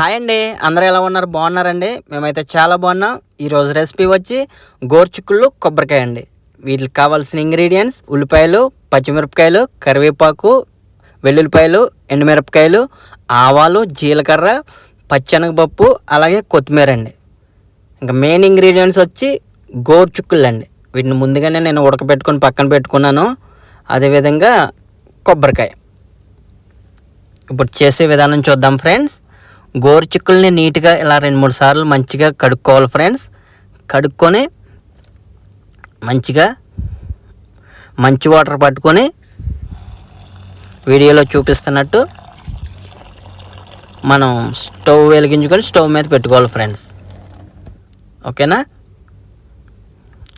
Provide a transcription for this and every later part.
Hi అండి. అందరూ ఎలా ఉన్నారు? బాగున్నారండి? మేమైతే చాలా బాగున్నాం. ఈరోజు రెసిపీ వచ్చి గోర్చుకుళ్ళు కొబ్బరికాయ అండి. వీటికి కావాల్సిన ఇంగ్రీడియంట్స్ ఉల్లిపాయలు పచ్చిమిరపకాయలు కరివేపాకు వెల్లుల్లిపాయలు ఎండుమిరపకాయలు ఆవాలు జీలకర్ర పచ్చనగపప్పు అలాగే కొత్తిమీర అండి. ఇంకా మెయిన్ ఇంగ్రీడియంట్స్ వచ్చి గోర్చుక్కుళ్ళు అండి. వీటిని ముందుగానే నేను ఉడకబెట్టుకొని పక్కన పెట్టుకున్నాను. అదేవిధంగా కొబ్బరికాయ. ఇప్పుడు చేసే విధానం చూద్దాం ఫ్రెండ్స్. గోరుచిక్కుల్ని నీట్గా ఇలా రెండు మూడు సార్లు మంచిగా కడుక్కోవాలి ఫ్రెండ్స్. కడుక్కొని మంచిగా మంచి వాటర్ పట్టుకొని వీడియోలో చూపిస్తున్నట్టు మనం స్టవ్ వెలిగించుకొని స్టవ్ మీద పెట్టుకోవాలి ఫ్రెండ్స్. ఓకేనా?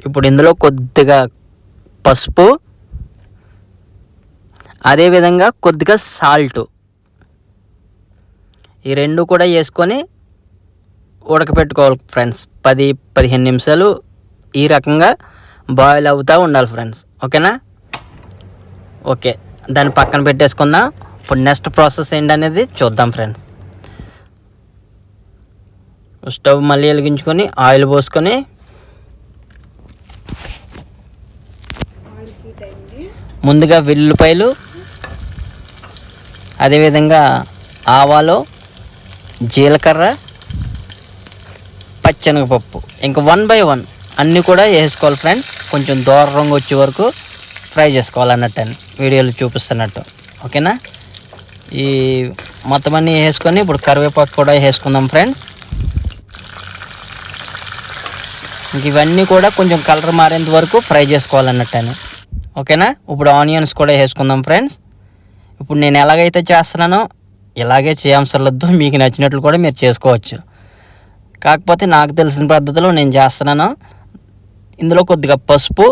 ఇప్పుడు ఇందులో కొద్దిగా పసుపు అదేవిధంగా కొద్దిగా సాల్ట్. ఈ రెండు కూడా వేసుకొని ఉడకపెట్టుకోవాలి ఫ్రెండ్స్. పది పదిహేను నిమిషాలు ఈ రకంగా బాయిల్ అవుతూ ఉండాలి ఫ్రెండ్స్. ఓకేనా? ఓకే. దాన్ని పక్కన పెట్టేసుకుందాం. ఇప్పుడు నెక్స్ట్ ప్రాసెస్ ఏంటనేది చూద్దాం ఫ్రెండ్స్. స్టవ్ మళ్ళీ వెలిగించుకొని ఆయిల్ పోసుకొని. ముందుగా వెల్లుల్లిపాయలు అదేవిధంగా ఆవాలు జీలకర్ర పచ్చనగపప్పు. ఇంకా వన్ బై వన్ అన్నీ కూడా వేసుకోవాలి ఫ్రెండ్స్ కొంచెం దూర రంగు వచ్చే వరకు ఫ్రై చేసుకోవాలి అన్నట్టు వీడియోలో చూపిస్తున్నట్టు. ఓకేనా? ఈ మొత్తం అన్నీ వేసుకొని ఇప్పుడు కరివేపాకు కూడా వేసుకుందాం ఫ్రెండ్స్ ఇంక ఇవన్నీ కూడా కొంచెం కలర్ మారేంత వరకు ఫ్రై చేసుకోవాలన్నట్టు. ఓకేనా? ఇప్పుడు ఆనియన్స్ కూడా వేసుకుందాం ఫ్రెండ్స్ ఇప్పుడు నేను ఎలాగైతే చేస్తున్నానో ఇలాగే చేయవసరలేదు మీకు నచ్చినట్లు కూడా మీరు చేసుకోవచ్చు. కాకపోతే నాకు తెలిసిన పద్ధతిలో నేను చేస్తున్నాను. ఇందులో కొద్దిగా పసుపు.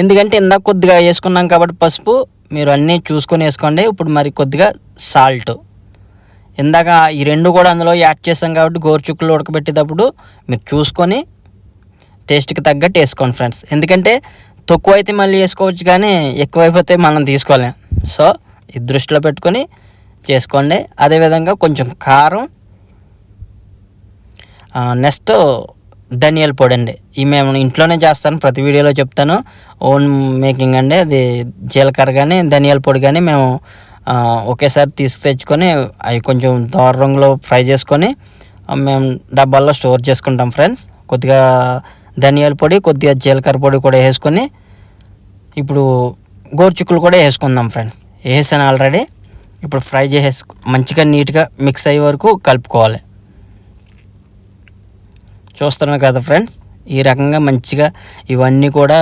ఎందుకంటే ఇందాక కొద్దిగా వేసుకున్నాం కాబట్టి పసుపు మీరు అన్నీ చూసుకొని వేసుకోండి. ఇప్పుడు మరి కొద్దిగా సాల్ట్. ఇందాక ఈ రెండు కూడా అందులో యాడ్ చేసాం కాబట్టి గోరుచుక్కులు ఉడకబెట్టేటప్పుడు మీరు చూసుకొని టేస్ట్కి తగ్గట్టు వేసుకోండి ఫ్రెండ్స్. ఎందుకంటే తక్కువ అయితే మళ్ళీ వేసుకోవచ్చు కానీ ఎక్కువైపోతే మనం తీసుకోలేం. సో ఇది దృష్టిలో పెట్టుకొని చేసుకోండి. అదేవిధంగా కొంచెం కారం నెక్స్ట్ ధనియాల పొడి అండి. ఈ మేము ఇంట్లోనే చేస్తాను ప్రతి వీడియోలో చెప్తాను. ఓన్ మేకింగ్ అండి అది జీలకర్ర కానీ ధనియాల పొడి కానీ మేము ఒకేసారి తీసుకు తెచ్చుకొని అవి కొంచెం దోర రంగులో ఫ్రై చేసుకొని మేము డబ్బాల్లో స్టోర్ చేసుకుంటాం ఫ్రెండ్స్. కొద్దిగా ధనియాల పొడి కొద్దిగా జీలకర్ర పొడి కూడా వేసుకొని ఇప్పుడు గోరుచిక్కులు కూడా వేసుకుందాం ఫ్రెండ్స్. వేసాను ఆల్రెడీ. ఇప్పుడు ఫ్రై చేసేసు మంచిగా నీట్గా మిక్స్ అయ్యే వరకు కలుపుకోవాలి. చూస్తున్నారు కదా ఫ్రెండ్స్ ఈ రకంగా మంచిగా ఇవన్నీ కూడా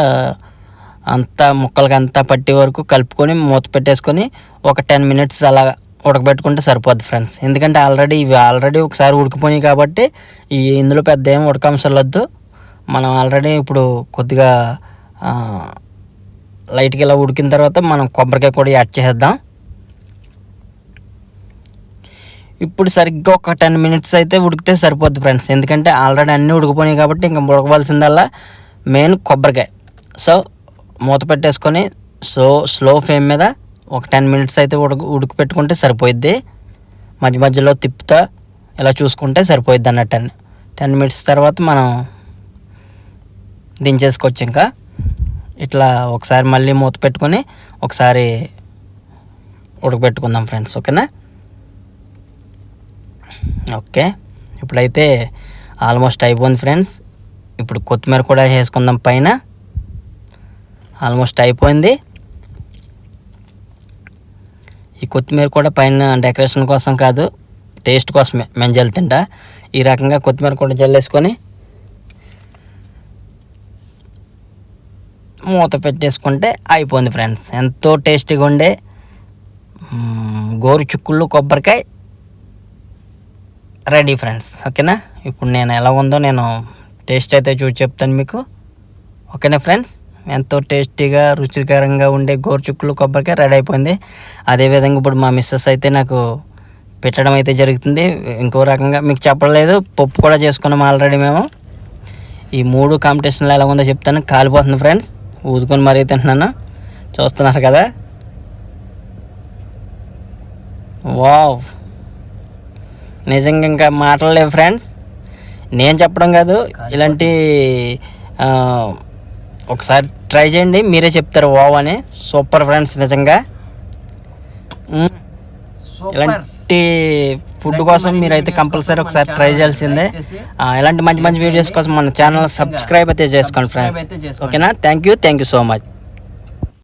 అంతా ముక్కలకి అంతా పట్టే వరకు కలుపుకొని మూత పెట్టేసుకొని ఒక టెన్ మినిట్స్ అలా ఉడకబెట్టుకుంటే సరిపోద్ది ఫ్రెండ్స్. ఎందుకంటే ఆల్రెడీ ఇవి ఆల్రెడీ ఒకసారి ఉడికిపోయినాయి కాబట్టి ఈ ఇందులో పెద్ద ఏం ఉడకంసలొద్దు మనం ఆల్రెడీ ఇప్పుడు కొద్దిగా లైట్గా ఇలా ఉడికిన తర్వాత మనం కొబ్బరికాయ కూడా యాడ్ చేసేద్దాం. ఇప్పుడు సరిగ్గా ఒక టెన్ మినిట్స్ అయితే ఉడికితే సరిపోద్ది ఫ్రెండ్స్. ఎందుకంటే ఆల్రెడీ అన్నీ ఉడికిపోయినాయి కాబట్టి ఇంకా ఉడకవలసిందల్లా మెయిన్ కొబ్బరికాయ. సో మూత పెట్టేసుకొని సో స్లో ఫ్లేమ్ మీద ఒక టెన్ మినిట్స్ అయితే ఉడక ఉడికి పెట్టుకుంటే సరిపోయిద్ది. మధ్య మధ్యలో తిప్పుతా ఇలా చూసుకుంటే సరిపోయిద్ది అన్నట్టు టెన్ మినిట్స్ తర్వాత మనం దించేసుకోవచ్చు ఇంకా. ఇట్లా ఒకసారి మళ్ళీ మూత పెట్టుకొని ఒకసారి ఉడకబెట్టుకుందాం ఫ్రెండ్స్ ఓకేనా? ఓకే. ఇప్పుడైతే ఆల్మోస్ట్ అయిపోయింది ఫ్రెండ్స్. ఇప్పుడు కొత్తిమీర కూడా వేసుకుందాం పైన. ఆల్మోస్ట్ అయిపోయింది. ఈ కొత్తిమీర కూడా పైన డెకరేషన్ కోసం కాదు టేస్ట్ కోసమే మేము జల్లుతుంటా. ఈ రకంగా కొత్తిమీర కూడా జల్లేసుకొని మూత పెట్టేసుకుంటే అయిపోయింది ఫ్రెండ్స్. ఎంతో టేస్టీగా ఉండే గోరు కొబ్బరికాయ రెడీ ఫ్రెండ్స్. ఓకేనా? ఇప్పుడు నేను ఎలా ఉందో నేను టేస్ట్ అయితే చూసి చెప్తాను మీకు. ఓకేనా ఫ్రెండ్స్? ఎంతో టేస్టీగా రుచికరంగా ఉండే గోరుచుక్కులు కొబ్బరికాయ రెడీ అయిపోయింది. అదేవిధంగా ఇప్పుడు మా మిస్సెస్ అయితే నాకు పెట్టడం అయితే జరుగుతుంది. ఇంకో రకంగా మీకు చెప్పలేదు పప్పు కూడా చేసుకున్నాం ఆల్రెడీ మేము. ఈ మూడు కాంపిటీషన్లో ఎలా ఉందో చెప్తాను. కాలిపోతుంది ఫ్రెండ్స్. ఊదుకొని మరీ తింటున్నాను? చూస్తున్నారు కదా? వావ్. నిజంగా ఇంకా మాటలు లేవు ఫ్రెండ్స్. నేను చెప్పడం కాదు ఇలాంటి ఒకసారి ట్రై చేయండి మీరే చెప్తారు వావ్ అని. సూపర్ ఫ్రెండ్స్ నిజంగా. ఇలాంటి ఫుడ్ కోసం మీరైతే కంపల్సరీ ఒకసారి ట్రై చేయాల్సిందే. ఇలాంటి మంచి మంచి వీడియోస్ కోసం మన ఛానల్ సబ్స్క్రైబ్ అయితే చేసుకోండి ఫ్రెండ్స్ ఓకేనా? Thank you thank you so much